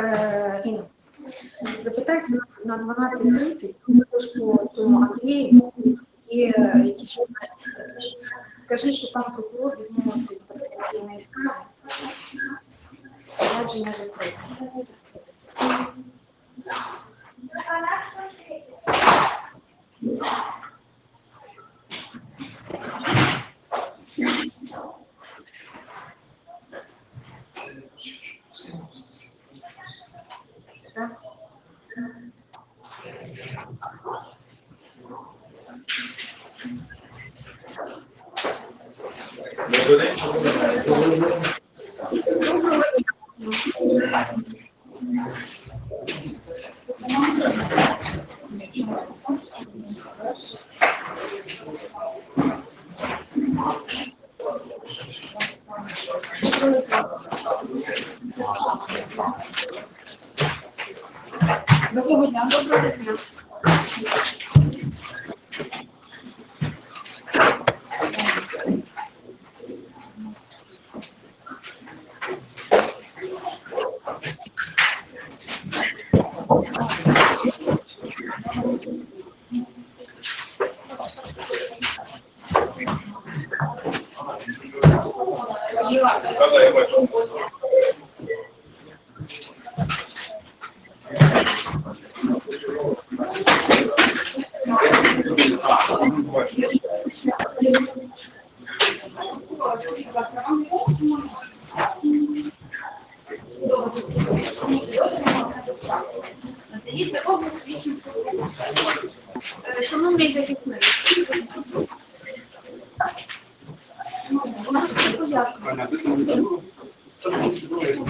е, Інна, запитайся на, на 12.30, тому що тому Андрію є е, якісь журналісти. Скажи, що там прокурор відмовився від потенційної скарги. Провадження закрите. Так? ভেতরে Колеги,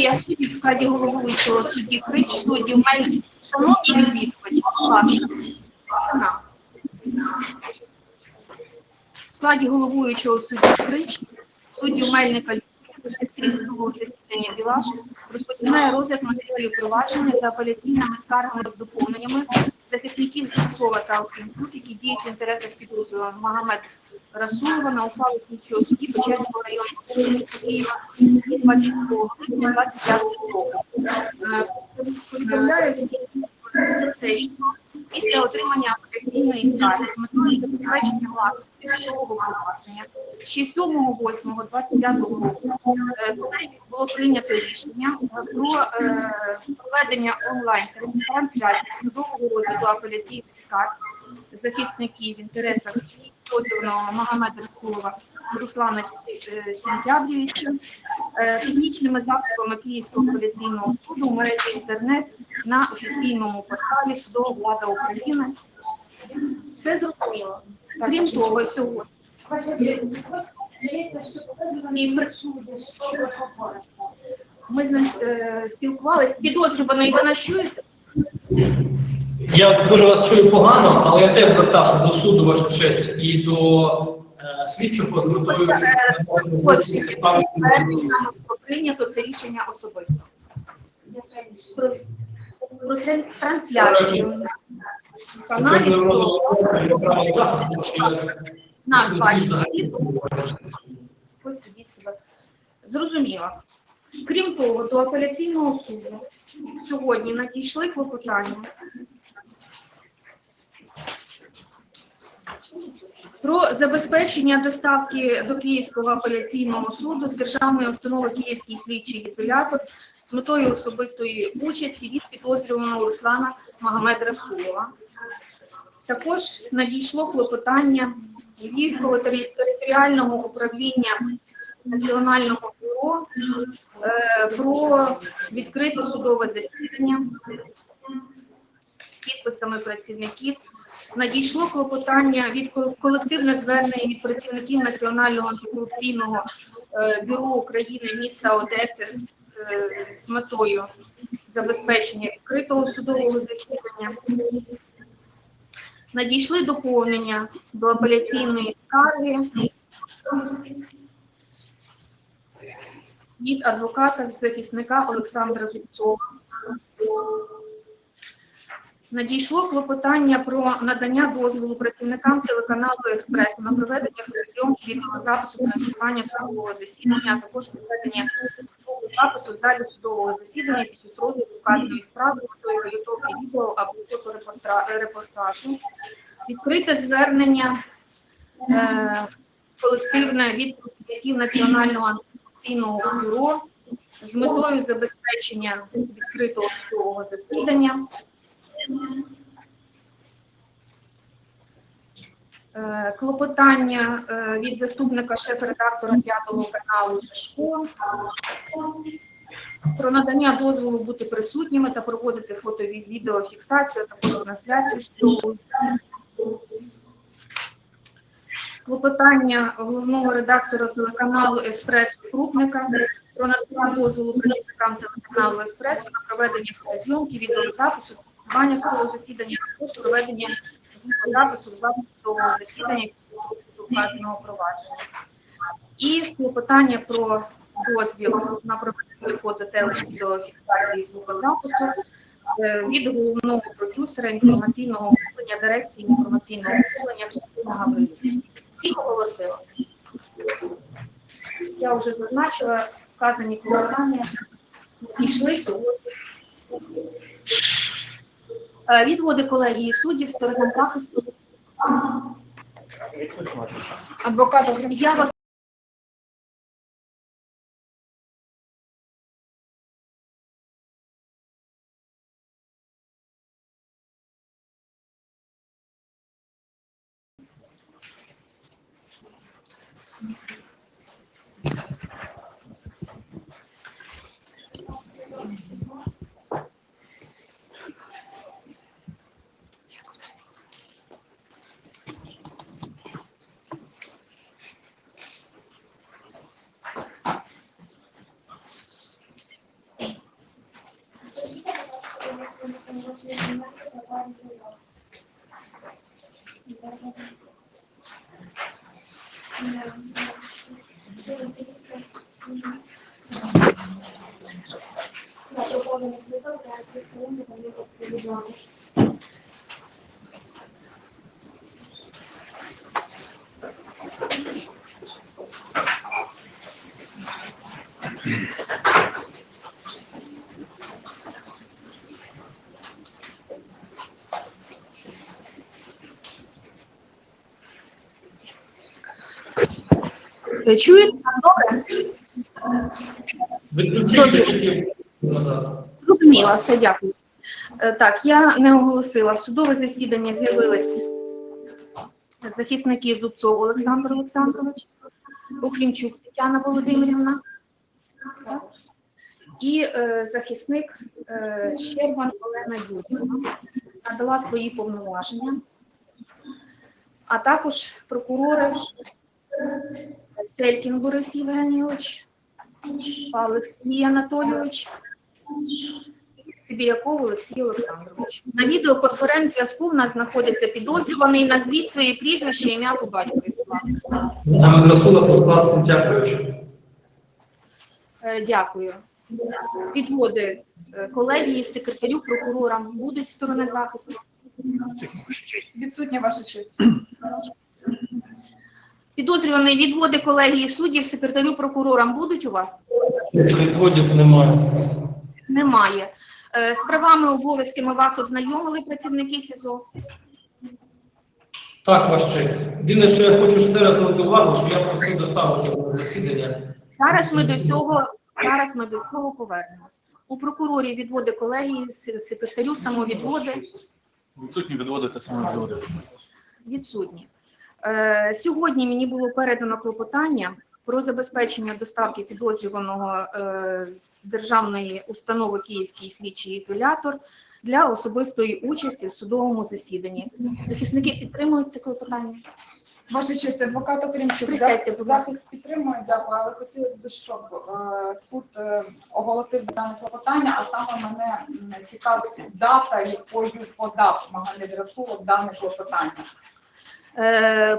я судді в складі головуючого судді Крич, судді в мене. Шановні відвідувачі. В складі головуючого судді Крич, судді Мельника судового засідання Білаш розпочинає розгляд матеріалів провадження за апеляційними скаргами з доповненнями захисників Зубцова та Алкінчук, які діють в інтересах підозрюваного Магомед Расулова на ухвалу слідчого судді Печерського району Києва 22 липня 25 року. Е, після отримання апеляційної скарги з метою забезпечення власності судового провадження ще 7.8.25 року е, коли було прийнято рішення про е, проведення онлайн трансляції судового розгляду апеляційних скарг захисників в інтересах підозрюваного Магомеда Расулова Руслана е, Сентябрєвича е, технічними засобами Київського апеляційного суду в мережі інтернет на офіційному порталі Судова влада України. Все зрозуміло. Крім того, сьогодні ми з ним е, спілкувалися. Підозрюваної ви нас чуєте? Я дуже вас чую погано, але я теж звертався до суду, ваша честь, і до е, слідчого з метою, Отже, щоб ставити версія прийнято це рішення особисто. Про, про тран- трансляцію нас бачить всі. Посидіть себе. Зрозуміло. Крім того, до апеляційного суду сьогодні надійшли клопотання про забезпечення доставки до Київського апеляційного суду з державної установи Київський слідчий ізолятор з метою особистої участі від підозрюваного Руслана Магомед Расулова. Також надійшло клопотання Львівського територіального управління Національного бюро е, про відкрите судове засідання підписами працівників Надійшло клопотання від кол- колективне звернення від працівників Національного антикорупційного е, бюро України міста Одеси е, з метою забезпечення відкритого судового засідання. Надійшли доповнення до апеляційної скарги від адвоката захисника Олександра Зубцова. Надійшло клопотання про надання дозволу працівникам телеканалу Експрес на проведення фотозйомки відеозапису транслювання судового засідання, а також проведення запису в залі судового засідання під час розгляду вказаної справи метою підготовки відео або фоторепортажу. Відкрите звернення е, колективне від працівників Національного антикорупційного бюро з метою забезпечення відкритого судового засідання. Е, Клопотання е, від заступника шеф-редактора п'ятого каналу Жишко про надання дозволу бути присутніми та проводити фото від відеофіксацію, а також трансляцію. Клопотання головного редактора телеканалу Еспресо Крупника про надання дозволу працівникам телеканалу Еспресо на проведення фотозйомки, відеозапису, фіксування судового засідання, також проведення запису судового засідання вказаного провадження. І клопотання про дозвіл на проведення фото та відеофіксації звукозапису е, від головного продюсера інформаційного мовлення дирекції інформаційного мовлення Кристина Гаврилівна. Всі оголосили. Я вже зазначила вказані клопотання. Пішли сьогодні. Е, Відводи колегії суддів, сторона захисту. Адвокат, я вас Е, чуєте добре? Тільки назад. Зрозуміла, все, дякую. Е, Так, я не оголосила. В судове засідання з'явились захисники Зубцов Олександр Олександрович, Охрімчук Тетяна Володимирівна і е, захисник е, Щербан Олена Юрівна надала свої повноваження, а також прокурори Селькін Борис Євгенійович, Павлик Сергій Анатолійович, Сибіяков Олексій Олександрович. На відеоконференц-зв'язку в нас знаходиться підозрюваний. Назвіть своє прізвище, ім'я по батькові, будь ласка. Нами Расулов Руслан Сентякович. Е, Дякую. Підводи е, колегії, секретарю, прокурорам будуть сторони захисту. Відсутня ваша честь. Підозрюваний відводи колегії суддів, секретарю, прокурорам будуть у вас? Відводів немає. Немає. Е, З правами обов'язками вас ознайомили працівники СІЗО. Так, ваш честь. Єдине, що я хочу ще раз звернути увагу, що я просив доставити засідання. Зараз ми до цього зараз ми до цього повернемось. У прокурорі відводи колегії, секретарю самовідводи Відсутні відводи та самовідводи. відсутні. Е, сьогодні мені було передано клопотання про забезпечення доставки підозрюваного е, з державної установи Київський слідчий ізолятор для особистої участі в судовому засіданні. Захисники підтримують це клопотання? Ваша честь, адвокат Окрімчук, Присядьте, будь ласка. захист підтримує, дякую, але хотілося б, щоб е, суд е, оголосив дане клопотання, а саме мене м, цікавить дата, якою подав Магомед Расулов дане клопотання.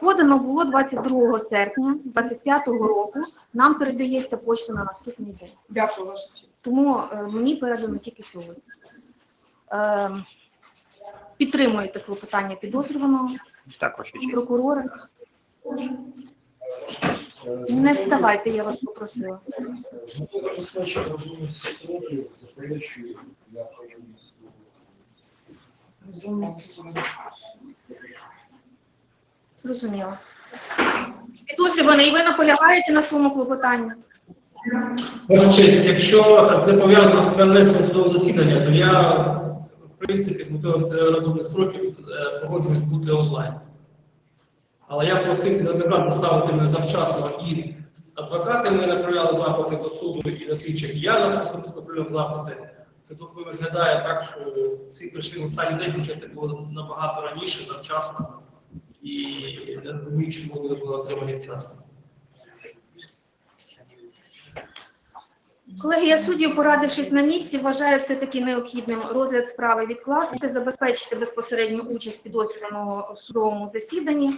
Подано було 22 серпня 25 року. Нам передається почта на наступний день. Дякую, ваша честь. Тому е, мені передано тільки сьогодні. Е, Підтримуєте клопотання підозрюваного Так, прокурора? Не вставайте, я вас попросила. Я Зрозуміло. Підозрюваний, і ви наполягаєте на своєму клопотанні? Ваша честь, якщо це пов'язано з перенесенням судового засідання, то я, в принципі, з метою розумних строків е, погоджуюсь бути онлайн. Але я просив неоднократно поставити мене завчасно і адвокати ми направляли запити до суду і до слідчих, і я особисто направляв запити. Це трохи виглядає так, що всі прийшли в останній день, хоча це було набагато раніше, завчасно, і не розумію, чому вони були отримані вчасно. Колегія суддів, порадившись на місці, вважає все-таки необхідним розгляд справи відкласти, забезпечити безпосередню участь підозрюваного в судовому засіданні.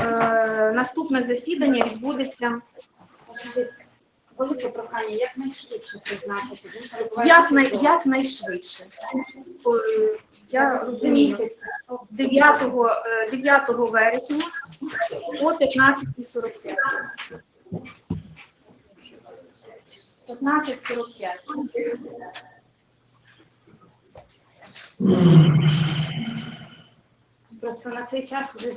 Е, наступне засідання відбудеться Велике прохання якнайшвидше призначити. Він перебуває як, в най, СІЗО. якнайшвидше. Е, Я розумію, 9, е, 9 вересня о 15.45. 15.45. Просто на цей час вже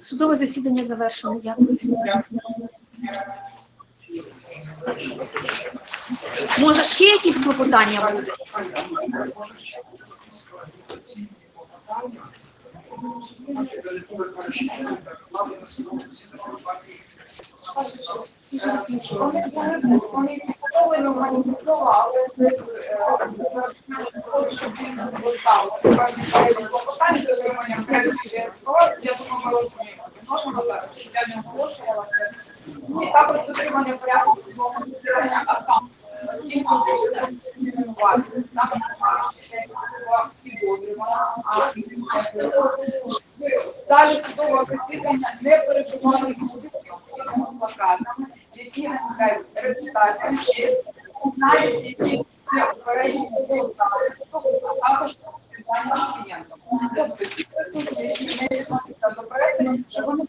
Судове засідання завершено. Дякую. Може, ще якісь клопотання будуть? Вони були, вони але е, щоб він я думаю, ми розуміємо. Можемо я не оголошувала це. Також дотримання порядку судового сам наскільки більше мінімувати. Нам а залі судового засідання не переживали будь-якими плакатами, які несуть репутацію, честь, навіть які є упереджені підозрювані, а також питання клієнтам. Тобто ті присутні, які не відносяться до преси, щоб вони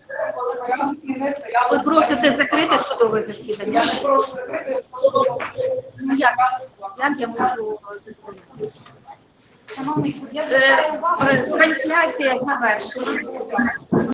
порядку не стояли. Ви просите закрити судове засідання? Я не прошу закрити, прошу Ну, як? Як я можу Шановний суддя, трансляція завершена.